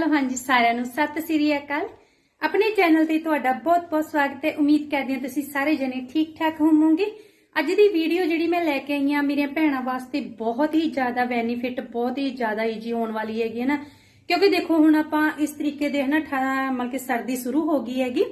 Hello ਹਾਂਜੀ ਸਾਰਿਆਂ ਨੂੰ ਸਤਿ ਸ੍ਰੀ ਅਕਾਲ। ਆਪਣੇ ਚੈਨਲ ਤੇ ਤੁਹਾਡਾ ਬਹੁਤ-ਬਹੁਤ ਸਵਾਗਤ ਹੈ। ਉਮੀਦ ਕਰਦੀ ਹਾਂ ਤੁਸੀਂ ਸਾਰੇ ਜਣੇ ਠੀਕ-ਠਾਕ ਹੋਵੋਗੇ। ਅੱਜ ਦੀ ਵੀਡੀਓ ਜਿਹੜੀ ਮੈਂ ਲੈ ਕੇ ਆਈ ਹਾਂ ਮੇਰੀਆਂ ਭੈਣਾਂ ਵਾਸਤੇ ਬਹੁਤ ਹੀ ਜ਼ਿਆਦਾ ਬੈਨੀਫਿਟ ਬਹੁਤ ਹੀ ਜ਼ਿਆਦਾ ਈਜੀ ਹੋਣ ਵਾਲੀ ਹੈਗੀ ਹੈ ਨਾ। ਕਿਉਂਕਿ ਦੇਖੋ ਹੁਣ ਆਪਾਂ ਇਸ ਤਰੀਕੇ ਦੇ ਹਨਾ ਮਤਲਬ ਕਿ ਸਰਦੀ ਸ਼ੁਰੂ ਹੋ ਗਈ ਹੈਗੀ।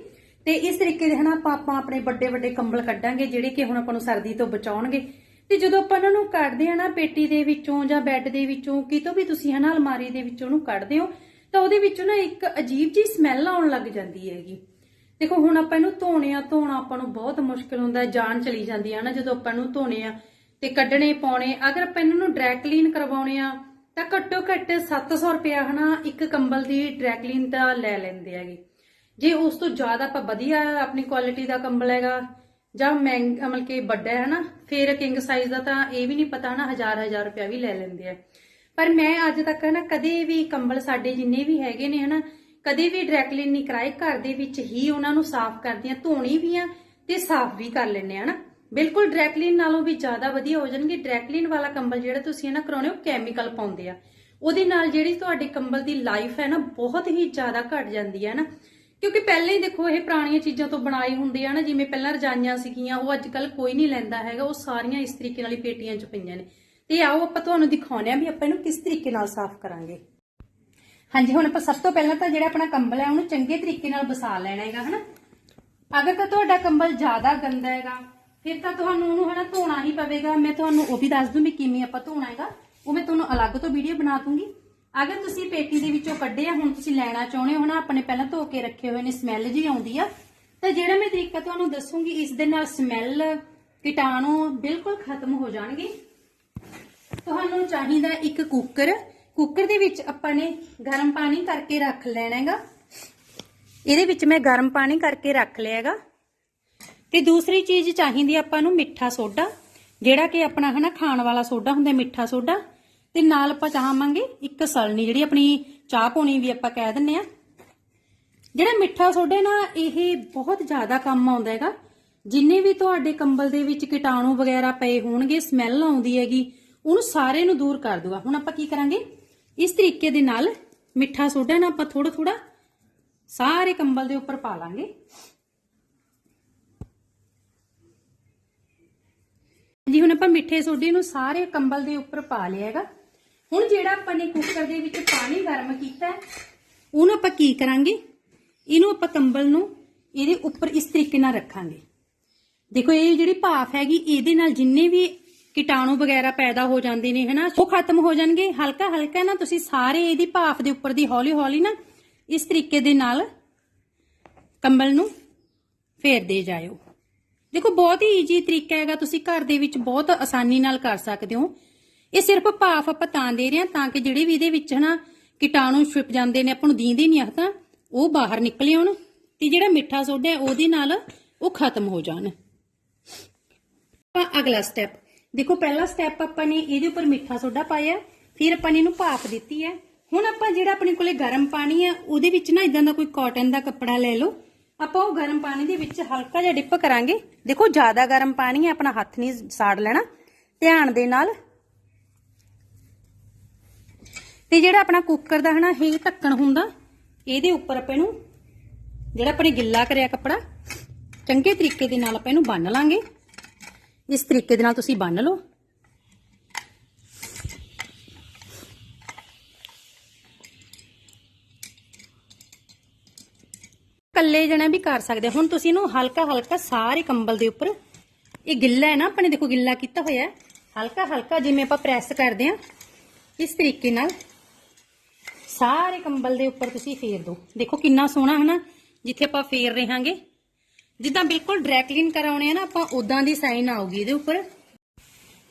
ਤੇ ਇਸ ਤਰੀਕੇ ਦੇ ਹਨਾ ਆਪਾਂ ਆਪਾਂ ਆਪਣੇ ਵੱਡੇ ਵੱਡੇ ਕੰਬਲ ਕੱਢਾਂਗੇ ਜਿਹੜੇ ਕਿ ਹੁਣ ਆਪਾਂ ਨੂੰ ਸਰਦੀ ਤੋਂ ਬਚਾਉਣਗੇ। ਤੇ ਜਦੋਂ ਆਪਾਂ ਇਹਨਾਂ ਨੂੰ ਕੱਢਦੇ ਆ ਨਾ ਪੇਟੀ ਦੇ ਵਿੱਚੋਂ ਜਾਂ ਬੈੱਡ ਦੇ ਵਿੱਚੋਂ, ਕਿਤੋਂ ਵੀ ਤੁਸੀਂ ਹਨਾ ਅਲਮਾਰੀ ਦੇ ਵਿੱਚੋਂ ਉਹਨੂੰ ਕੱਢਦੇ ਹੋ ਤਾਂ ਉਹਦੇ ਵਿੱਚੋਂ ਨਾ ਇੱਕ ਅਜੀਬ ਜੀ ਸਮੈਲ ਆਉਣ ਲੱਗ ਜਾਂਦੀ ਹੈਗੀ। ਦੇਖੋ ਹੁਣ ਆਪਾਂ ਇਹਨੂੰ ਧੋਣੇ ਆ ਧੋਣਾ ਆਪਾਂ ਨੂੰ ਬਹੁਤ ਮੁਸ਼ਕਲ ਹੁੰਦਾ ਹੈ, ਜਾਨ ਚਲੀ ਜਾਂਦੀ ਹੈ ਨਾ ਜਦੋਂ ਆਪਾਂ ਇਹਨੂੰ ਧੋਣੇ ਆ ਤੇ ਕੱਢਣੇ ਪਾਉਣੇ। ਅਗਰ ਆਪਾਂ ਇਹਨਾਂ ਨੂੰ ਡਰਾਈ ਕਲੀਨ ਕਰਵਾਉਣੇ ਆ ਤਾਂ ਘੱਟੋ ਘੱਟ 700 ਰੁਪਇਆ ਹਨਾ ਇੱਕ ਕੰਬਲ ਦੀ ਡਰਾਈ ਕਲੀਨ ਦਾ ਲੈ ਲੈਂਦੇ ਹੈਗੇ। ਜੇ ਉਸ ਤੋਂ ਜ਼ਿਆਦਾ ਆਪਾਂ ਵਧੀਆ ਆਪਣੀ ਕੁਆਲਿਟੀ ਦਾ ਕੰਬਲ ਹੈਗਾ ਜਾਂ ਮਹਿੰਗਾ ਮਤਲਬ ਕਿ ਵੱਡਾ ਹੈ ਨਾ ਫਿਰ ਕਿੰਗ ਸਾਈਜ਼ ਦਾ ਤਾਂ ਇਹ ਵੀ ਨਹੀਂ ਪਤਾ ਨਾ ਹਜ਼ਾਰ ਹਜ਼ਾਰ ਰੁਪਇਆ ਵੀ ਲੈ ਲੈਂਦੇ ਆ। ਪਰ ਮੈਂ ਅੱਜ ਤੱਕ ਨਾ ਕਦੇ ਵੀ ਕੰਬਲ ਸਾਡੇ ਜਿੰਨੇ ਵੀ ਹੈਗੇ ਨੇ ਹਨਾ, ਕਦੇ ਵੀ ਡਾਇਰੈਕਟਲੀ ਨਹੀਂ ਕਰਾਏ, ਘਰ ਦੇ ਵਿੱਚ ਹੀ ਉਹਨਾਂ ਨੂੰ ਸਾਫ਼ ਕਰਦੀਆਂ ਧੋਣੀ ਵੀ ਆ ਤੇ ਸਾਫ਼ ਵੀ ਕਰ ਲੈਣੇ ਆ ਨਾ ਬਿਲਕੁਲ ਡਾਇਰੈਕਟਲੀ ਨਾਲੋਂ ਵੀ ਜ਼ਿਆਦਾ ਵਧੀਆ ਹੋ ਜਾਣਗੇ। ਡਾਇਰੈਕਟਲੀ ਵਾਲਾ ਕੰਬਲ ਜਿਹੜਾ ਤੁਸੀਂ ਨਾ ਕਰਾਉਣੇ ਹੋ ਕੈਮੀਕਲ ਪਾਉਂਦੇ ਆ। ਉਹਦੇ ਨਾਲ ਜਿਹੜੀ ਤੁਹਾਡੇ ਕੰਬਲ ਦੀ ਲਾਈਫ ਹੈ ਨਾ, ਬਹੁਤ ਹੀ ਜ਼ਿਆਦਾ ਘਟ ਜਾਂਦੀ ਹੈ ਨਾ ਕਿਉਂਕਿ ਪਹਿਲਾਂ ਹੀ ਦੇਖੋ, ਇਹ ਪੁਰਾਣੀਆਂ ਚੀਜ਼ਾਂ ਤੋਂ ਬਣਾਏ ਹੁੰਦੇ ਆ ਨਾ ਜਿਵੇਂ ਪਹਿਲਾਂ ਰਜਾਈਆਂ ਸੀਗੀਆਂ, ਉਹ ਅੱਜ ਕੱਲ ਕੋਈ ਨਹੀਂ ਲੈਂਦਾ ਹੈਗਾ, ਉਹ ਸਾਰੀਆਂ ਇਸ ਤਰੀਕੇ ਨਾਲ ਹੀ ਪੇਟੀਆਂ 'ਚ ਪਈਆਂ ਨੇ। ਤੇ ਆਓ ਆਪਾਂ ਤੁਹਾਨੂੰ ਦਿਖਾਉਂਦੇ ਆ ਵੀ ਆਪਾਂ ਇਹਨੂੰ ਕਿਸ ਤਰੀਕੇ ਨਾਲ ਸਾਫ਼ ਕਰਾਂਗੇ। ਹਾਂਜੀ, ਹੁਣ ਆਪਾਂ ਸਭ ਤੋਂ ਪਹਿਲਾਂ ਤਾਂ ਜਿਹੜਾ ਆਪਣਾ ਕੰਬਲ ਹੈ, ਉਹਨੂੰ ਚੰਗੇ ਤਰੀਕੇ ਨਾਲ ਵਸਾ ਲੈਣਾ ਹੈਗਾ, ਹਨਾ? ਅਗਰ ਤਾਂ ਤੁਹਾਡਾ ਕੰਬਲ ਜ਼ਿਆਦਾ ਗੰਦਾ ਹੈਗਾ, ਫਿਰ ਤਾਂ ਤੁਹਾਨੂੰ ਉਹਨੂੰ, ਹਨਾ, ਧੋਣਾ ਹੀ ਪਵੇਗਾ। ਮੈਂ ਤੁਹਾਨੂੰ ਉਹ ਵੀ ਦੱਸ ਦੂੰ ਵੀ ਕਿਵੇਂ ਆਪਾਂ ਧੋਣਾ ਹੈਗਾ। ਉਹ ਮੈਂ ਤੁਹਾਨੂੰ ਅਲੱਗ ਤੋਂ ਵੀਡੀਓ ਬਣਾ ਦੂੰਗੀ। ਅਗਰ ਤੁਸੀਂ ਪੇਟੀ ਦੇ ਵਿੱਚੋਂ ਕੱਢਿਆ ਹੁਣ ਤੁਸੀਂ ਲੈਣਾ ਚਾਹੁੰਦੇ ਹੋ ਨਾ ਆਪਣੇ ਪਹਿਲਾਂ ਧੋ ਕੇ ਰੱਖੇ ਹੋਏ ਨੇ, ਸਮੈਲ ਜੀ ਆਉਂਦੀ ਆ, ਤਾਂ ਜਿਹੜਾ ਮੈਂ ਤਰੀਕਾ ਤੁਹਾਨੂੰ ਦੱਸੂੰਗੀ, ਇਸ ਦੇ ਨਾਲ ਸਮੈਲ ਕੀਟਾਣੂ ਬਿਲਕੁਲ ਖਤਮ ਹੋ ਜਾਣਗੇ। ਤੁਹਾਨੂੰ ਚਾਹੀਦਾ ਇੱਕ ਕੁੱਕਰ। ਕੁੱਕਰ ਦੇ ਵਿੱਚ ਆਪਾਂ ਨੇ ਗਰਮ ਪਾਣੀ ਕਰਕੇ ਰੱਖ ਲੈਣਾ ਹੈਗਾ। ਇਹਦੇ ਵਿੱਚ ਮੈਂ ਗਰਮ ਪਾਣੀ ਕਰਕੇ ਰੱਖ ਲਿਆ ਹੈਗਾ। ਤੇ ਦੂਸਰੀ ਚੀਜ਼ ਚਾਹੀਦੀ ਆਪਾਂ ਨੂੰ ਮਿੱਠਾ ਸੋਡਾ, ਜਿਹੜਾ ਕਿ ਆਪਣਾ ਹਨਾ ਖਾਣ ਵਾਲਾ ਸੋਡਾ ਹੁੰਦਾ ਮਿੱਠਾ ਸੋਡਾ। ਤੇ ਨਾਲ ਆਪਾਂ ਚਾਹਾਂਗੇ ਇੱਕ ਸਲਣੀ, ਜਿਹੜੀ ਆਪਣੀ ਚਾਹ ਪੋਣੀ ਵੀ ਆਪਾਂ ਕਹਿ ਦਿੰਨੇ ਆ। ਜਿਹੜਾ ਮਿੱਠਾ ਸੋਡਾ ਨਾ, ਇਹ ਬਹੁਤ ਜ਼ਿਆਦਾ ਕੰਮ ਆਉਂਦਾ ਹੈਗਾ। ਜਿੰਨੇ ਵੀ ਤੁਹਾਡੇ ਕੰਬਲ ਦੇ ਵਿੱਚ ਕੀਟਾਣੂ ਵਗੈਰਾ ਪਏ ਹੋਣਗੇ ਸਮੈਲ ਆਉਂਦੀ ਹੈਗੀ ਉਹਨੂੰ ਸਾਰੇ ਨੂੰ ਦੂਰ ਕਰ ਦੂਗਾ। ਹੁਣ ਆਪਾਂ ਕੀ ਕਰਾਂਗੇ? ਇਸ ਤਰੀਕੇ ਦੇ ਨਾਲ ਮਿੱਠਾ ਸੋਡਾ ਨਾ ਆਪਾਂ ਥੋੜਾ ਥੋੜਾ ਸਾਰੇ ਕੰਬਲ ਦੇ ਉੱਪਰ ਪਾ ਲਾਂਗੇ। ਜੀ ਹੁਣ ਆਪਾਂ ਮਿੱਠੇ ਸੋਡੇ ਨੂੰ ਸਾਰੇ ਕੰਬਲ ਦੇ ਉੱਪਰ ਪਾ ਲਿਆ ਹੈਗਾ। ਹੁਣ ਜਿਹੜਾ ਆਪਾਂ ਨੇ ਕੁੱਕਰ ਦੇ ਵਿੱਚ ਪਾਣੀ ਗਰਮ ਕੀਤਾ, ਉਹਨੂੰ ਆਪਾਂ ਕੀ ਕਰਾਂਗੇ? ਇਹਨੂੰ ਆਪਾਂ ਕੰਬਲ ਨੂੰ ਇਹਦੇ ਉੱਪਰ ਇਸ ਤਰੀਕੇ ਨਾਲ ਰੱਖਾਂਗੇ। ਦੇਖੋ, ਇਹ ਜਿਹੜੀ ਭਾਫ ਹੈਗੀ, ਇਹਦੇ ਨਾਲ ਜਿੰਨੇ ਵੀ ਕੀਟਾਣੂ ਵਗੈਰਾ ਪੈਦਾ ਹੋ ਜਾਂਦੇ ਨੇ, ਹਨਾ? ਉਹ ਖਤਮ ਹੋ ਜਾਣਗੇ। ਹਲਕਾ ਹਲਕਾ ਨਾ, ਤੁਸੀਂ ਸਾਰੇ ਇਹਦੀ ਭਾਫ ਦੇ ਉੱਪਰ ਦੀ ਹੌਲੀ ਹੌਲੀ ਨਾ, ਇਸ ਤਰੀਕੇ ਦੇ ਨਾਲ ਕੰਬਲ ਨੂੰ ਫੇਰਦੇ ਜਾਇਓ। ਦੇਖੋ, ਬਹੁਤ ਹੀ ਈਜੀ ਤਰੀਕਾ ਹੈਗਾ। ਤੁਸੀਂ ਘਰ ਦੇ ਵਿੱਚ ਬਹੁਤ ਆਸਾਨੀ ਨਾਲ ਕਰ ਸਕਦੇ ਹੋ। ਇਹ ਸਿਰਫ ਭਾਫ ਆਪਾਂ ਤਾਂ ਦੇ ਰਹੇ ਹਾਂ, ਤਾਂ ਕਿ ਜਿਹੜੇ ਵੀ ਇਹਦੇ ਵਿੱਚ, ਹਨਾ, ਕੀਟਾਣੂ ਛੁਪ ਜਾਂਦੇ ਨੇ, ਆਪਾਂ ਨੂੰ ਦੀਂਦੇ ਨਹੀਂ ਆ ਤਾਂ ਉਹ ਬਾਹਰ ਨਿਕਲੇ ਆਉਣ ਤੇ ਜਿਹੜਾ ਮਿੱਠਾ ਸੋਡਾ ਹੈ, ਉਹਦੇ ਨਾਲ ਉਹ ਖਤਮ ਹੋ ਜਾਣ। ਆਪਾਂ ਅਗਲਾ ਸਟੈਪ ਦੇਖੋ, ਪਹਿਲਾ ਸਟੈਪ ਆਪਾਂ ਨੇ ਇਹਦੇ ਉੱਪਰ ਮਿੱਠਾ ਸੋਡਾ ਪਾਇਆ, ਫਿਰ ਆਪਾਂ ਨੇ ਇਹਨੂੰ ਭਾਪ ਦਿੱਤੀ ਹੈ। ਹੁਣ ਆਪਾਂ ਜਿਹੜਾ ਆਪਣੇ ਕੋਲੇ ਗਰਮ ਪਾਣੀ ਹੈ, ਉਹਦੇ ਵਿੱਚ ਨਾ ਇਦਾਂ ਦਾ ਕੋਈ ਕਾਟਨ ਦਾ ਕੱਪੜਾ ਲੈ ਲਓ। ਆਪਾਂ ਉਹ ਗਰਮ ਪਾਣੀ ਦੇ ਵਿੱਚ ਹਲਕਾ ਜਿਹਾ ਡਿਪ ਕਰਾਂਗੇ। ਦੇਖੋ, ਜ਼ਿਆਦਾ ਗਰਮ ਪਾਣੀ ਹੈ, ਆਪਣਾ ਹੱਥ ਨਹੀਂ ਸਾੜ ਲੈਣਾ। ਧਿਆਨ ਦੇ ਨਾਲ। ਤੇ ਜਿਹੜਾ ਆਪਣਾ ਕੁੱਕਰ ਦਾ ਹਨਾ, ਇਹ ਢੱਕਣ ਹੁੰਦਾ, ਇਹਦੇ ਉੱਪਰ ਆਪਾਂ ਇਹਨੂੰ ਜਿਹੜਾ ਆਪਣੇ ਗਿੱਲਾ ਕਰਿਆ ਕੱਪੜਾ, ਚੰਗੇ ਤਰੀਕੇ ਦੇ ਨਾਲ ਆਪਾਂ ਇਹਨੂੰ ਬੰਨ ਲਾਂਗੇ। ਇਸ ਤਰੀਕੇ ਦੇ ਨਾਲ ਤੁਸੀਂ ਬੰਨ ਲਓ। ਕੱਲੇ ਜਣੇ ਵੀ ਕਰ ਸਕਦੇ ਹੁਣ ਤੁਸੀਂ ਇਹਨੂੰ ਹਲਕਾ ਹਲਕਾ ਸਾਰੇ ਕੰਬਲ ਦੇ ਉੱਪਰ, ਇਹ ਗਿੱਲਾ ਹੈ ਨਾ ਆਪਣੇ ਦੇਖੋ ਗਿੱਲਾ ਕੀਤਾ ਹੋਇਆ ਹੈ। ਹਲਕਾ ਹਲਕਾ ਜਿਵੇਂ ਆਪਾਂ ਪ੍ਰੈਸ ਕਰਦੇ ਆ ਇਸ ਤਰੀਕੇ ਨਾਲ ਸਾਰੇ ਕੰਬਲ ਦੇ ਉੱਪਰ ਤੁਸੀਂ ਫੇਰ ਦਿਓ ਦੇਖੋ ਕਿੰਨਾ ਸੋਹਣਾ ਹੈ ਨਾ, ਜਿੱਥੇ ਆਪਾਂ ਫੇਰ ਰਹੇ ਹਾਂਗੇ ਜਿੱਦਾਂ ਬਿਲਕੁਲ ਡਰਾਈ ਕਲੀਨ ਕਰਾਉਣੇ ਆ ਨਾ, ਆਪਾਂ ਉਦਾਂ ਦੀ ਸਾਈਨ ਆਊਗੀ ਇਹਦੇ ਉੱਪਰ।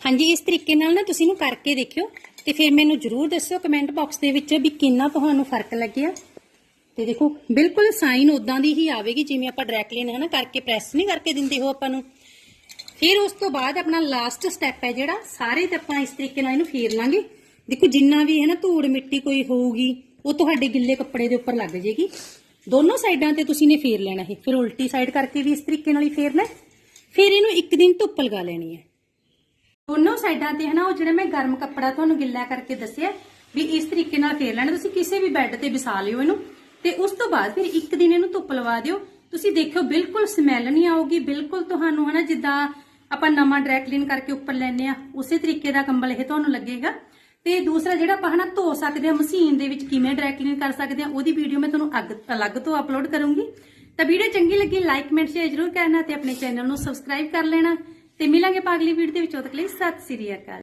ਹਾਂਜੀ, ਇਸ ਤਰੀਕੇ ਨਾਲ ਨਾ ਤੁਸੀਂ ਇਹਨੂੰ ਕਰਕੇ ਦੇਖਿਓ ਤੇ ਫਿਰ ਮੈਨੂੰ ਜਰੂਰ ਦੱਸਿਓ ਕਮੈਂਟ ਬਾਕਸ ਦੇ ਵਿੱਚ ਵੀ ਕਿੰਨਾ ਤੁਹਾਨੂੰ ਫ਼ਰਕ ਲੱਗਿਆ। ਤੇ ਦੇਖੋ, ਬਿਲਕੁਲ ਸਾਈਨ ਉਦਾਂ ਦੀ ਹੀ ਆਵੇਗੀ, ਜਿਵੇਂ ਆਪਾਂ ਡਰਾਈ ਕਲੀਨ ਹੈ ਨਾ ਕਰਕੇ ਪ੍ਰੈਸ ਨਹੀਂ ਕਰਕੇ ਦਿੰਦੇ ਹੋ ਆਪਾਂ ਨੂੰ। ਫਿਰ ਉਸ ਤੋਂ ਬਾਅਦ ਆਪਣਾ ਲਾਸਟ ਸਟੈਪ ਹੈ ਜਿਹੜਾ, ਸਾਰੇ ਤੇ ਆਪਾਂ ਇਸ ਤਰੀਕੇ ਨਾਲ ਇਹਨੂੰ ਫੇਰ ਲਾਂਗੇ। ਦੇਖੋ, ਜਿੰਨਾ ਵੀ ਹੈ ਨਾ ਧੂੜ ਮਿੱਟੀ ਕੋਈ ਹੋਊਗੀ, ਉਹ ਤੁਹਾਡੇ ਗਿੱਲੇ ਕੱਪੜੇ ਦੇ ਉੱਪਰ ਲੱਗ ਜੇਗੀ। ਦੋਨੋਂ ਸਾਈਡਾਂ ਤੇ ਤੁਸੀਂ ਨੇ ਫੇਰ ਲੈਣਾ ਹੈ ਫਿਰ ਉਲਟੀ ਸਾਈਡ ਕਰਕੇ ਵੀ ਇਸ ਤਰੀਕੇ ਨਾਲ ਹੀ ਫੇਰਨਾ ਫਿਰ ਇਹਨੂੰ ਇੱਕ ਦਿਨ ਧੁੱਪ ਲਗਾ ਲੈਣੀ ਹੈ। ਦੋਨੋਂ ਸਾਈਡਾਂ ਤੇ ਹਨਾ, ਉਹ ਜਿਹੜਾ ਮੈਂ ਗਰਮ ਕੱਪੜਾ ਤੁਹਾਨੂੰ ਗਿੱਲਾ ਕਰਕੇ ਦੱਸਿਆ, ਵੀ ਇਸ ਤਰੀਕੇ ਨਾਲ ਫੇਰ ਲੈਣਾ। ਤੁਸੀਂ ਕਿਸੇ ਵੀ ਬੈੱਡ ਤੇ ਵਿਛਾ ਲਿਓ ਇਹਨੂੰ। ਤੇ ਉਸ ਤੋਂ ਬਾਅਦ ਫਿਰ ਇੱਕ ਦਿਨ ਇਹਨੂੰ ਧੁੱਪ ਲਵਾ ਦਿਓ। ਤੁਸੀਂ ਦੇਖਿਓ, ਬਿਲਕੁਲ ਸਮੈਲ ਨਹੀਂ ਆਉਗੀ ਬਿਲਕੁਲ ਤੁਹਾਨੂੰ ਹਨਾ, ਜਿੱਦਾਂ ਆਪਾਂ ਨਵਾਂ ਡਰਾਈ ਕਰਕੇ ਉੱਪਰ ਲੈਨੇ ਆ ਉਸੇ ਤਰੀਕੇ ਦਾ ਕੰਬਲ ਇਹ ਤੁਹਾਨੂੰ ਲੱਗੇਗਾ। ਤੇ ਦੂਸਰਾ ਜਿਹੜਾ ਆਪਾਂ ਹਨਾ ਧੋ ਸਕਦੇ ਆ ਮਸ਼ੀਨ ਦੇ ਵਿੱਚ ਕਿਵੇਂ ਡਰਾਈ ਕਲੀਨ ਕਰ ਸਕਦੇ ਆ ਉਹਦੀ ਵੀਡੀਓ ਮੈਂ ਤੁਹਾਨੂੰ ਅੱਗ- ਅਲੱਗ ਤੋਂ ਅਪਲੋਡ ਕਰੂੰਗੀ। ਤਾਂ ਵੀਡੀਓ ਚੰਗੀ ਲੱਗੀ ਲਾਈਕ ਕਮੈਂਟ ਸ਼ੇਅਰ ਜ਼ਰੂਰ ਕਰਨਾ ਤੇ ਆਪਣੇ ਚੈਨਲ ਨੂੰ ਸਬਸਕ੍ਰਾਈਬ ਕਰ ਲੈਣਾ। ਤੇ ਮਿਲਾਂਗੇ ਆਪਾਂ ਅਗਲੀ ਵੀਡੀਓ ਦੇ ਵਿੱਚ, ਉਦੋਂ ਤੱਕ ਲਈ ਸਤਿ ਸ੍ਰੀ ਅਕਾਲ।